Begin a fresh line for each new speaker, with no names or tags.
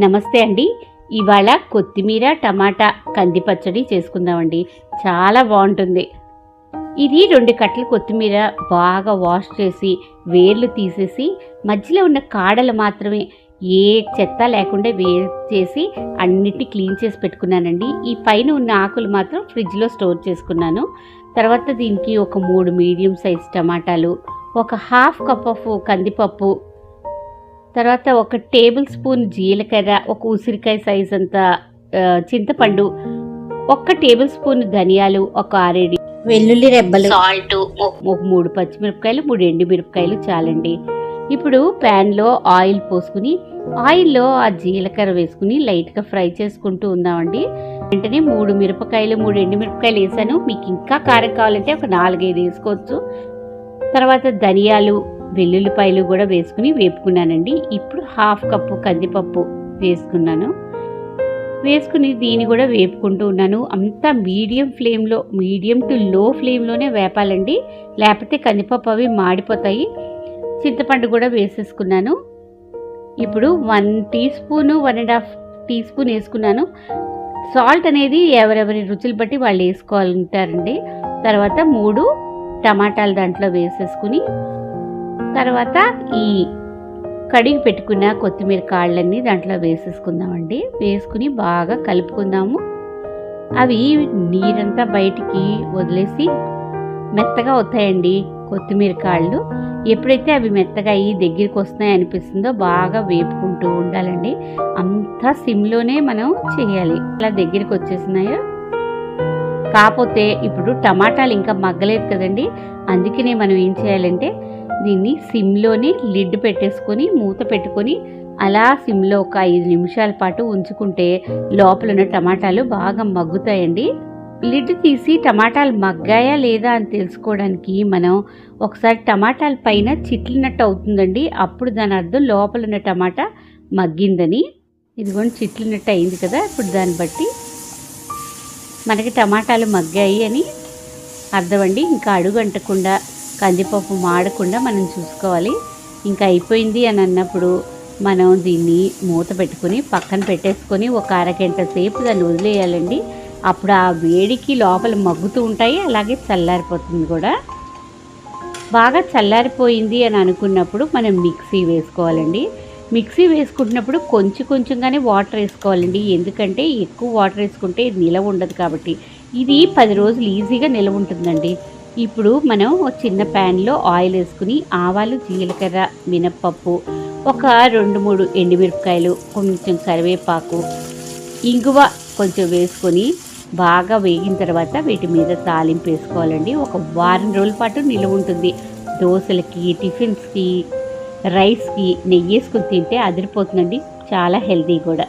నమస్తే అండి. ఇవాళ కొత్తిమీర టమాటా కంది పచ్చడి చేసుకుందామండి. చాలా బాగుంటుంది. ఇది రెండు కట్టలు కొత్తిమీర బాగా వాష్ చేసి వేర్లు తీసేసి మధ్యలో ఉన్న కాడలు మాత్రమే ఏ చెత్త లేకుండా వేరు చేసి అన్నిటి క్లీన్ చేసి పెట్టుకున్నానండి. ఈ పైన ఉన్న ఆకులు మాత్రం ఫ్రిడ్జ్లో స్టోర్ చేసుకున్నాను. తర్వాత దీనికి ఒక మూడు మీడియం సైజ్ టమాటాలు ఒక హాఫ్ కప్ ఆఫ్ కందిపప్పు తర్వాత ఒక టేబుల్ స్పూన్ జీలకర్ర ఒక ఉసిరికాయ సైజ్ అంత చింతపండు ఒక్క టేబుల్ స్పూన్ ధనియాలు ఒక ఆరేడు
వెల్లుల్లి రెబ్బలు.
సాల్ట్ ఒక మూడు పచ్చిమిరపకాయలు మూడు ఎండు మిరపకాయలు చాలండి. ఇప్పుడు ప్యాన్లో ఆయిల్ పోసుకుని ఆయిల్లో ఆ జీలకర్ర వేసుకుని లైట్గా ఫ్రై చేసుకుంటూ ఉందామండి. వెంటనే మూడు మిరపకాయలు మూడు ఎండు మిరపకాయలు వేసాను. మీకు ఇంకా కారం కావాలంటే ఒక నాలుగైదు వేసుకోవచ్చు. తర్వాత ధనియాలు వెల్లుల్లిపాయలు కూడా వేసుకుని వేపుకున్నానండి. ఇప్పుడు హాఫ్ కప్పు కందిపప్పు వేసుకున్నాను. వేసుకుని దీన్ని కూడా వేపుకుంటూ ఉన్నాను. అంతా మీడియం ఫ్లేమ్లో మీడియం టు లో ఫ్లేమ్లోనే వేపాలండి. లేకపోతే కందిపప్పు అవి మాడిపోతాయి. చింతపండు కూడా వేసేసుకున్నాను. ఇప్పుడు one teaspoon one and half teaspoon వేసుకున్నాను. సాల్ట్ అనేది ఎవరెవరి రుచులు బట్టి వాళ్ళు వేసుకోవాలంటారండి. తర్వాత మూడు టమాటాలు దాంట్లో వేసేసుకుని తర్వాత ఈ కడిగి పెట్టుకున్న కొత్తిమీర కాళ్ళన్నీ దాంట్లో వేసేసుకుందామండి. వేసుకుని బాగా కలుపుకుందాము. అవి నీరంతా బయటికి వదిలేసి మెత్తగా అవుతాయండి కొత్తిమీర కాళ్ళు. ఎప్పుడైతే అవి మెత్తగా అయ్యి దగ్గరికి వస్తున్నాయి అనిపిస్తుందో బాగా వేపుకుంటూ ఉండాలండి. అంతా సిమ్లోనే మనం చేయాలి. అలా దగ్గరికి వచ్చేసినాయో కాకపోతే ఇప్పుడు టమాటాలు ఇంకా మగ్గలేదు కదండి. అందుకనే మనం ఏం చేయాలంటే దీన్ని సిమ్లోనే లిడ్ పెట్టేసుకొని మూత పెట్టుకొని అలా సిమ్లో ఒక ఐదు నిమిషాల పాటు ఉంచుకుంటే లోపల ఉన్న టమాటాలు బాగా మగ్గుతాయండి. లిడ్ తీసి టమాటాలు మగ్గాయా లేదా అని తెలుసుకోవడానికి మనం ఒకసారి టమాటాల పైన చిట్లినట్టు అవుతుందండి. అప్పుడు దాని అర్థం లోపల ఉన్న టమాటా మగ్గిందని. ఇదిగోండి చిట్లినట్టు అయింది కదా. ఇప్పుడు దాన్ని బట్టి మనకి టమాటాలు మగ్గాయి అని అర్థం అండి ఇంకా అడుగు అంటకుండా కందిపప్పు మాడకుండా మనం చూసుకోవాలి. ఇంకా అయిపోయింది అని అన్నప్పుడు మనం దీన్ని మూత పెట్టుకొని పక్కన పెట్టేసుకొని ఒక అరగంట సేపు దాన్ని వదిలేయాలండి. అప్పుడు ఆ వేడికి లోపల మగ్గుతూ ఉంటాయి అలాగే చల్లారిపోతుంది కూడా. బాగా చల్లారిపోయింది అని అనుకున్నప్పుడు మనం మిక్సీ వేసుకోవాలండి. మిక్సీ వేసుకుంటున్నప్పుడు కొంచెం కొంచెంగానే వాటర్ వేసుకోవాలండి. ఎందుకంటే ఎక్కువ వాటర్ వేసుకుంటే ఇది నిలవ ఉండదు కాబట్టి. ఇది పది రోజులు ఈజీగా నిలవ ఉంటుందండి. ఇప్పుడు మనం ఒక చిన్న ప్యాన్లో ఆయిల్ వేసుకుని ఆవాలు జీలకర్ర మినప్పప్పు ఒక రెండు మూడు ఎండుమిరపకాయలు కొంచెం కరివేపాకు ఇంగువ కొంచెం వేసుకొని బాగా వేగిన తర్వాత వీటి మీద తాలింపు వేసుకోవాలండి. ఒక వారం రోజుల పాటు నిలువ ఉంటుంది. దోశలకి టిఫిన్స్కి రైస్కి నెయ్యి వేసుకుని తింటే అదిరిపోతుందండి. చాలా హెల్తీ కూడా.